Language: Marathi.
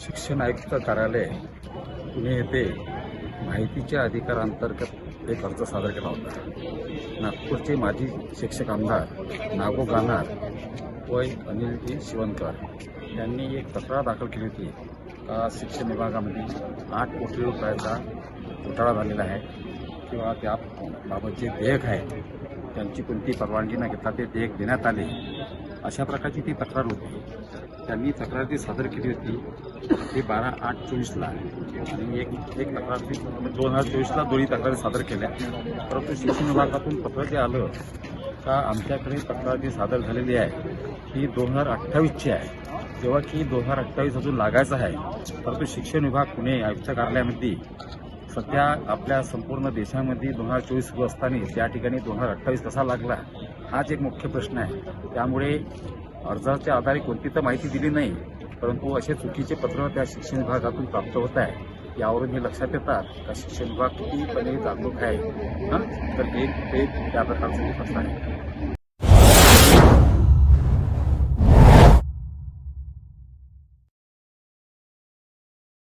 शिक्षण आयुक्त कार्यालय पुणे येथे माहितीच्या अधिकारांतर्गत एक अर्ज सादर केला होता. नागपूरचे माजी शिक्षक आमदार नागो गानार व अनिलजी शिवणकर यांनी एक तक्रार दाखल केली होती. का शिक्षण विभागामध्ये आठ कोटी रुपयाचा घोटाळा झालेला आहे किंवा त्याबाबत जे देयक आहे त्यांची कोणती परवानगी न घेता ते देयक देण्यात आले अशा प्रकारची ती तक्रार होती. त्यांनी तक्रार ती सादर केली होती ती बारा आठ चोवीसला आणि एक एक तक्रार ती दोन हजार चोवीसला दोन्ही तक्रारी सादर केल्या. परंतु शिक्षण विभागातून पत्र जे आलं का आमच्याकडे तक्रार जी सादर झालेली आहे ही दोन हजार अठ्ठावीसची आहे. तेव्हा की दोन हजार अठ्ठावीस अजून लागायचं आहे परंतु शिक्षण विभाग पुणे आयुक्त कार्यालयामध्ये सध्या आपल्या संपूर्ण देशामध्ये दोन हजार चोवीस सुरू असताना त्या ठिकाणी दोन हजार अठ्ठावीस कसा लागला? हाच एक मुख्य प्रश्न आहे. त्यामुळे अर्जाच्या आधारे कोणती तर माहिती दिली नाही परंतु असे चुकीचे पत्र त्या शिक्षण विभागातून प्राप्त होत आहे. यावरून हे लक्षात येतात का शिक्षण विभाग कितीपणे जागरूक आहे? हं? तर एक ते त्या प्रकारचं प्रश्न आहे.